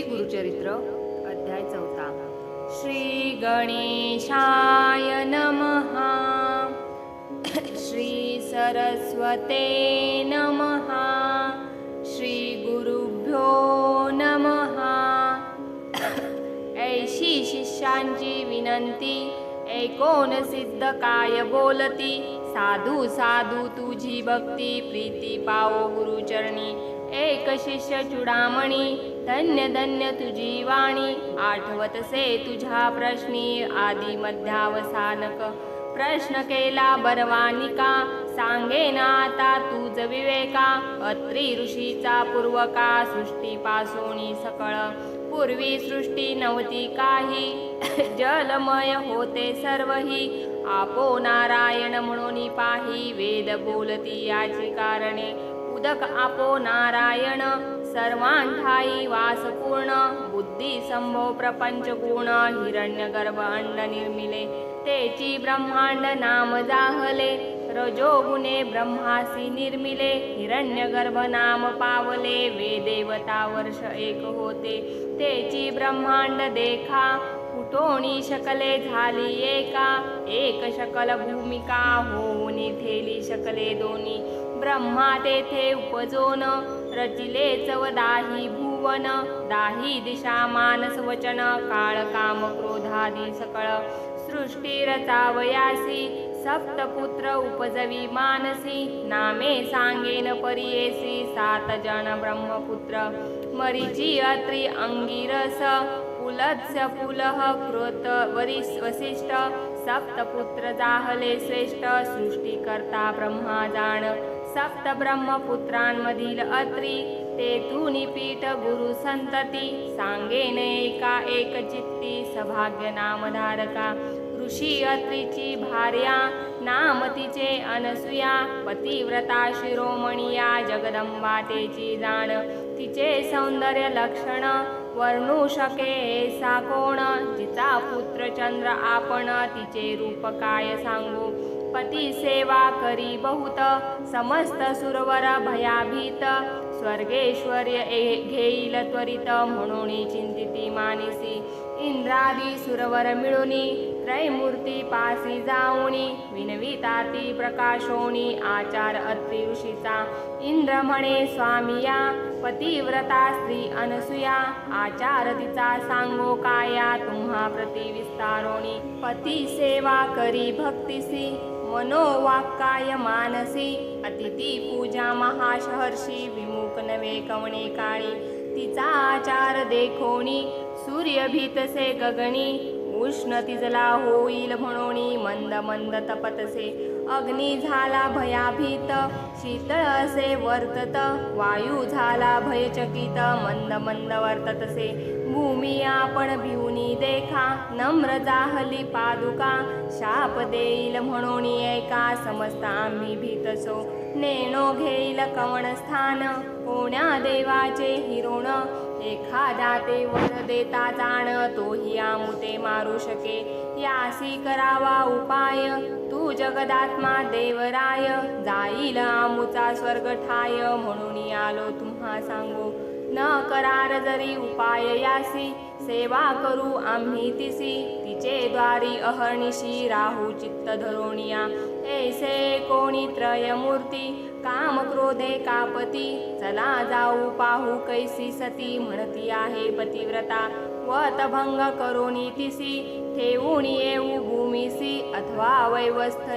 श्री गुरुचरित्र अध्याय चौथा. श्री गणेशाय नमः. श्री सरस्वते नमः. श्री गुरुभ्यो नमः. ऐशी शिष्यांची विनंती ऐकोन सिद्ध काय बोलती? साधू साधू तुझी भक्ती प्रीती पावो गुरुचरणी. एक शिष्य चुडामणी धन्य धन्य तुझी वाणी आठवतसे तुझ्या प्रश्नी आदी मध्यावसानक. प्रश्न केला बरवानिका सांगे ना आता तुझ विवेका. अत्री ऋषीचा पूर्वका सृष्टीपासोनी सकळ. पूर्वी सृष्टी नव्हती काही जलमय होते सर्वही. आपो नारायण म्हणून पाही वेद बोलती याची कारणे. उदक आपो नारायण सर्वांठाई वासपूर्ण बुद्धी संभो प्रपंच गुण हिरण्य गर्भ अंड निर्मिले तेची ब्रह्मांड नाम जाहले रजोगुणे ब्रह्मासी निर्मिले हिरण्य गर्भ नाम पावले वेदेवता वर्ष एक होते तेची ब्रह्मांड देखा कुटोणी शकले झाली एका एक शकल भूमिका होऊन थेली शकले दोन्ही ब्रह्मा तेथे उपजोन रचिले चव दाही भुवन दाही दिशा मानस वचन काळ काम क्रोधादी सकळ सृष्टी रचावयासी सप्तपुत्र उपजवी मानसी नामे सांगेन परियेसी सात जन ब्रह्मपुत्र मरिची अत्री अंगिरस पुलत्स्य पुलह कृत वरिस वसिष्ठ सप्तपुत्र जाहले श्रेष्ठ सृष्टिकर्ता ब्रह्मा जाण सप्त ब्रह्मपुत्रांमधील अत्री ते पीठ गुरु संतती सांगेन एका एक चित्ती सभाग्य नामधारका ऋषी अत्रीची भार्या नाम तिचे अनसुया पतिव्रता शिरोमणिया जगदंबा तेची जाण तिचे सौंदर्य लक्षण वर्णू शके सा कोण? तिचा पुत्र चंद्र आपण तिचे रूप काय सांगू? पती सेवा करी बहुत समस्त सुरवर भयाभीत. स्वर्गेश्वर्य ए- घेईल त्वरित म्हणून चिंतिती मानिसी. इंद्रादी सुरवर मिळुनी त्रैमूर्ती पासी जाऊनी विनविताती प्रकाशोनी आचार अत्रि ऋषीचा इंद्र म्हणे स्वामिया पतिव्रता स्त्री अनसुया आचार तिचा सांगो काया तुम्हा प्रति विस्तारोणी पती सेवा करी भक्तिसी मनोवाक्काय मानसी अतिथी पूजा महाशहर्षी विमुख नवे कवणे काळी तिचा आचार देखोणी सूर्यभीतसे गगणी उष्ण तिजला होईल म्हणोनी मंद मंद तपतसे. अग्नी झाला भयाभीत शीतळ असे वर्तत वायू झाला भयचकित मंद मंद वर्ततसे. भूमी आपण भिवनी देखा नम्र जाहली पादुका शाप देईल म्हणून ऐका समस्त आम्ही भीतसो. नेणो घेईल कवण स्थान कोण्या देवाचे हिरोण एखादा ते वर देता जाण तोही आमुते मारू शके. यासी करावा उपाय तू जगदात्मा देवराय. जाईल आमुचा स्वर्ग ठाय म्हणून आलो तुम्हा सांगू. न करार जरी उपाय यासी सेवा करू आम्ही तिसी. तिचे द्वारी अहर्निशी राहू चित्त धरोणिया ऐसे कोणी त्रयमूर्ती. काम क्रोधे कापती. चला जाऊ पाहू कैसी सती. म्हणती आहे पतिव्रता. वतभंग करोनी तिसी. ठेवून येऊ भूमीसी. अथवा वैवस्थ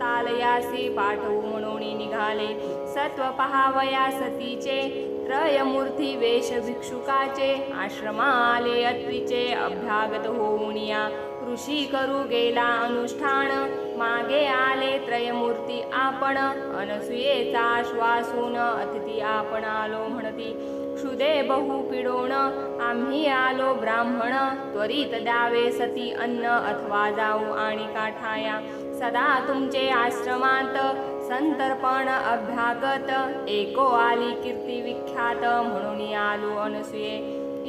तालयासी पाठवू म्हणून निघाले. सत्व पहावया सतीचे. त्रयमूर्ती वेश भिक्षुकाचे आश्रमाले अत्विचे अभ्यागत होऊनिया ऋषी करू गेला अनुष्ठान मागे आले त्रयमूर्ती आपण अनसुयेचा श्वासून अतिथी आपण आलो म्हणती क्षुदे बहु पिडोण आम्ही आलो ब्राह्मण त्वरित द्यावे सती अन्न अथवा जाऊ आणि काठाया सदा तुमचे आश्रमात संतर्पण अभ्यागत एको आली कीर्ती विख्यात म्हणून आलो अनसुये.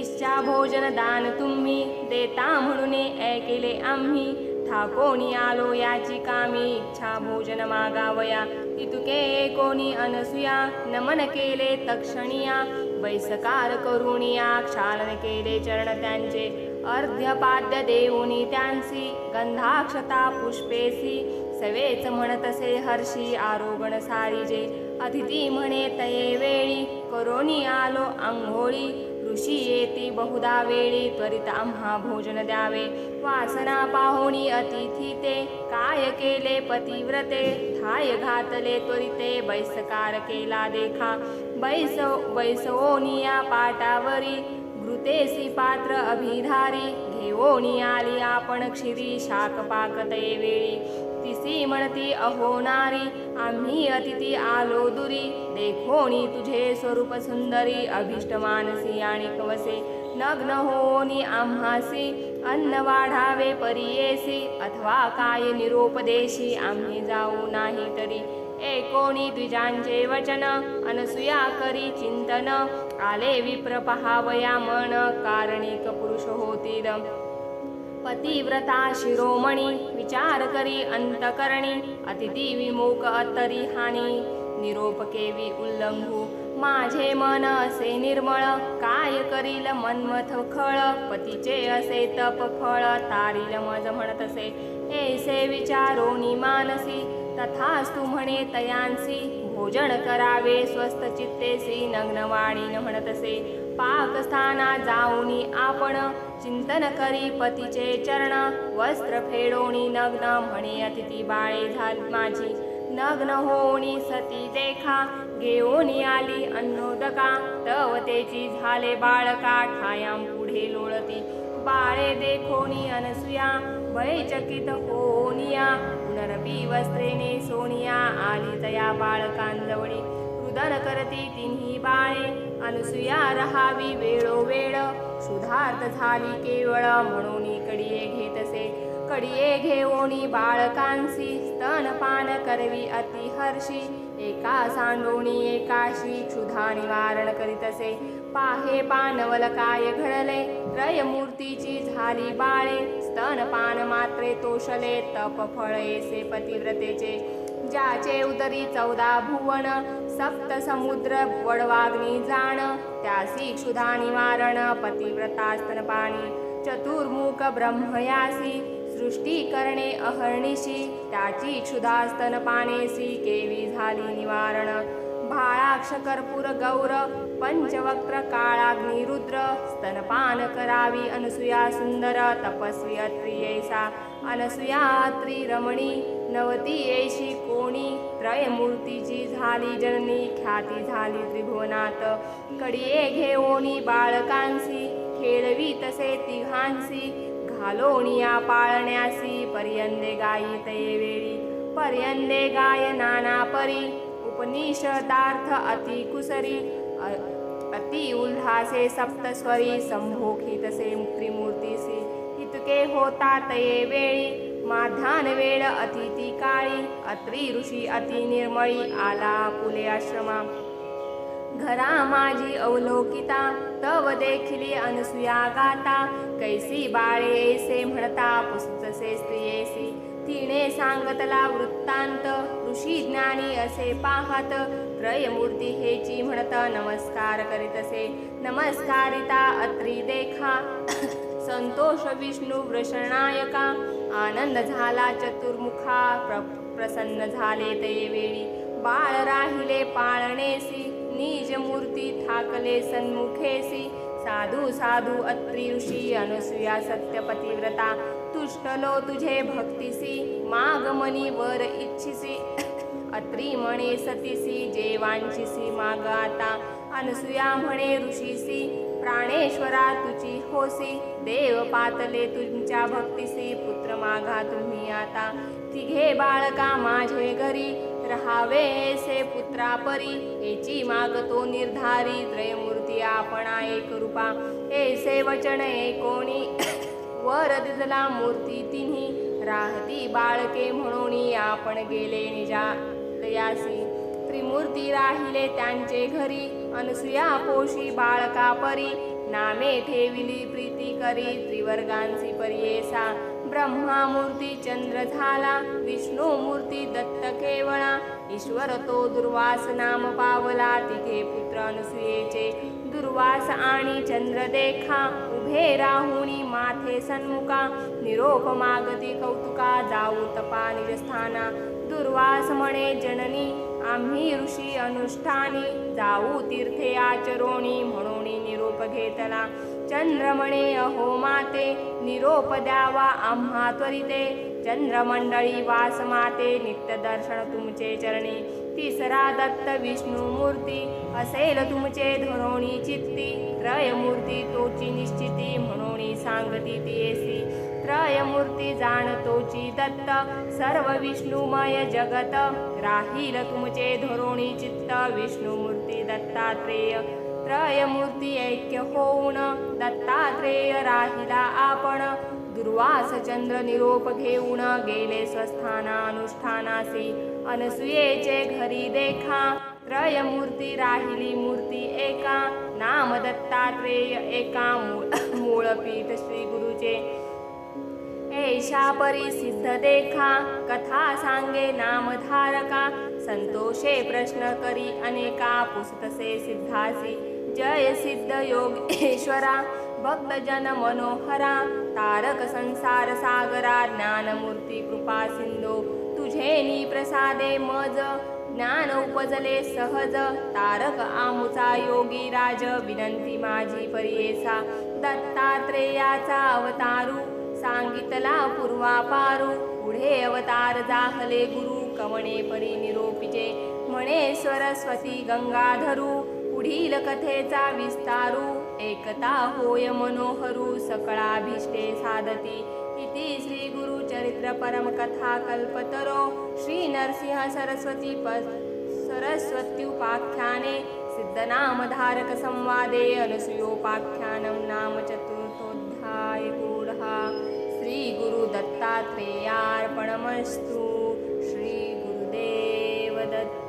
इच्छा भोजन दान तुम्ही देता म्हणून ऐकेले आम्ही. ठाकोणी आलो याची कामी इच्छा भोजन मागावया. इतुके कोणी अनसुया नमन केले तक्षणिया. बैसकार करुणिया क्षालन केले चरण त्यांचे. अर्ध्यपाद्य देऊनी त्यांसी गंधाक्षता पुष्पेसी. सवेच म्हणतसे हर्षी आरोगण सारिजे अतिथी म्हणे तये वेळी करोनी आलो आंघोळी. ऋषी येती बहुधा वेळी त्वरित आम्हा भोजन द्यावे. वासना पाहुणी अतिथी ते काय केले पतिव्रते? थाय घातले त्वरिते बैसकार केला देखा. बैस बैसवोनिया पाटावरी. घृतेसी पात्र अभिधारी. घेवोनी आली आपण क्षिरी शाक पाकतये वेळी. तिसी म्हणती अहो नारी आम्ही अतिथी आलो दुरी. देखोणी तुझे स्वरूप सुंदरी अभिष्ट मानसी आणि कवसे. नग्न होनी आम्हासी अन्न वाढावे परियेसी. अथवा काय निरोपदेशी आम्ही जाऊ नाही तरी. एकोणी द्विजांचे वचन अनसुया करी चिंतन. आले विप्र पहावया मन कारणिक पुरुष होतील पतिव्रता शिरोमणी विचार करी अंतकरणी अतिथी विमुख अतरी हानी निरोप केवी उल्लंघू माझे मन असे निर्मळ काय करील मनमथ खळ पतीचे असे तप फळ तारील मज म्हणत असे ऐसे विचारोनी मानसी तथास्तु म्हणे तयांसी भोजन करावे स्वस्थ चित्तेसी नग्नवाणी म्हणत असे. पाकस्थाना जाऊनी आपण चिंतन करी पतीचे चरण वस्त्र फेडोणी नग्न म्हणे अतिथी बाळे झाली माझी. नग्न होणी सती देखा घेऊनी आली अन्नोदका. तव तेची झाले बाळका ठायाम पुढे लोळती. बाळे देखोनी अनसुया भयचकित होनिया वस्त्रेने सोनिया आली तया बाळकांजवळी रुदन करती तिन्ही बाळे अनुसुया रहावी वेळोवेळ सुधार्थ झाली केवळ म्हणून कडिये घेतसे कडिये घेऊनी बाळकांसी स्तनपान करवी अतिहर्षी एका सांडोणी एकाशी क्षुधा निवारण करीतसे पाहे पानवल काय घडले. त्रयमूर्तीची झाली बाळे. स्तनपान मात्रे तोषले तप फळेसे पतिव्रतेचे. ज्याचे उदरी चौदा भुवन सप्त समुद्र वडवाग्नी जाण. त्यासी क्षुधा निवारण पतिव्रता स्तनपाणी चतुर्मुख ब्रह्मयासी सृष्टी करणे अहर्निशी. त्याची क्षुधा स्तनपानेसी केवी झाली निवारण. भाळाक्ष कर्पूर गौर पंचवक्त्र काळाग्निरुद्र स्तनपान करावी अनसुया सुंदर तपस्वी अत्रियैसा अनसुया अत्री रमणी नवती येशी कोणी त्रयमूर्तीची झाली जननी ख्याती झाली त्रिभुवनात कडिये घेऊनी बाळकांसी खेळवी तसे तिघांसी घालोनिया पाळण्यासी पर्यंदे गायी तये वेळी पर्यंदे गाय नाना परी उपनिषदार्थ अति कुसरी अति उल्हासे सप्तस्वरी संभोखितसे त्रिमूर्तीसी इतके होता तये वेळी माधान वेळ अतिथी काळी अत्री ऋषी अति निर्मळी आला पुले आश्रमा। घरा माझी अवलोकिता तव देखिली अनसुया गाता कैसी बाळे से म्हणता पुस्तसे स्त्रियेसी तिने सांगतला वृत्तांत ऋषी ज्ञानी असे पाहत त्रयमूर्ती हेची म्हणत नमस्कार करीत असे नमस्कारिता अत्री देखा। संतोष विष्णू वृषणायका आनंद झाला चतुर्मुखा प्र प्रसन्न झाले ते वेळी। बाळ राहिले पाळणेसी निज मूर्ती थाकले सन्मुखेसी। साधू साधू अत्री ऋषी अनुसूया सत्यपतिव्रता तुष्टलो तुझे भक्तिसी मागमनी वर इच्छिसी। अत्री म्हणे सतीसी जेवांचिसी माग आता अनसुया म्हणे ऋषीसी प्राणेश्वरा तुझी होसी। देव पातले तुमच्या भक्तिसी पुत्र मागा तुम्ही आता। तिघे बाळका माझे घरी राहावे से पुत्रा परी हेची मागतो निर्धारी त्रयमूर्ती आपणा एक रूपा। ऐसे वचन एकोणी वर दिजला मूर्ती तिन्ही। राहती बाळके म्हणून आपण गेले निजा। लयासी त्रिमूर्ती राहिले त्यांचे घरी. अनुसुया पोशी बाळका परी. नामे ठेविली प्रीती करी. त्रिवर्गांसी परियेसा. ब्रह्मा मूर्ती चंद्र झाला. विष्णू मूर्ती दत्त केवळा. ईश्वर तो दुर्वास नाम पावला. तिघे पुत्र अनुसुयेचे दुर्वास आणि चंद्र देखा. उभे राहुणी माथे सन्मुखा. निरोप मागती कौतुका. जाऊ तपा निजस्थाना. दुर्वास म्हणे जननी आम्ही ऋषी अनुष्ठानी जाऊ तीर्थे आचरोणी म्हणून निरोप घेतला. चंद्रमणे अहो माते निरोप द्यावा आम्हा त्वरिते. चंद्रमंडळी वास माते नित्य दर्शन तुमचे चरणी. तिसरा दत्त विष्णू मूर्ती असेल तुमचे धरोणी चित्ती. त्रयमूर्ती तोची निश्चिती म्हणून सांगती ती येसी त्रयमूर्ती जाणतोची दत्त सर्व विष्णुमय जगत। राहील तुमचे धरोणी चित्त विष्णुमूर्ती दत्तात्रेय। त्रयमूर्ती ऐक्य होऊन दत्तात्रेय राहिला आपण। दुर्वास चंद्र निरोप घेऊन गेले स्वस्थाना अनुष्ठानासी अनसुयेचे घरी देखा त्रयमूर्ती राहिली मूर्ती एका। नाम दत्तात्रेय एका मूळ मूळ पीठ श्री गुरु देशा परिसिद्ध देखा कथा सांगे नामधारका संतोषे प्रश्न करी अनेका पुस्तसे सिद्धासी जय सिद्ध योगेश्वरा भक्तजन मनोहरा तारक संसार सागरा ज्ञानमूर्ती कृपा सिंधो तुझे प्रसादे मज ज्ञान उपजले सहज तारक आमुचा योगी राज विनंती माझी परियेसा दत्तात्रेयाचा अवतारू सांगितला पूर्वापारू पुढे अवतार जाहले गुरु. कवणे परी निरोपिचे म्हणे सरस्वती गंगाधरू. पुढील कथेचा विस्तारू. एकता होय मनोहरू. सकळाभीष्टे साधती. इति श्री गुरु चरित्र परम कथा कल्पतरो. श्री नरसिंह सरस्वती प सरस्वत्युपाख्याने सिद्धनामधारक संवादे. नाम चतुर् दत्तात्रेयार्पणमस्तु श्रीगुरुदेवदत्त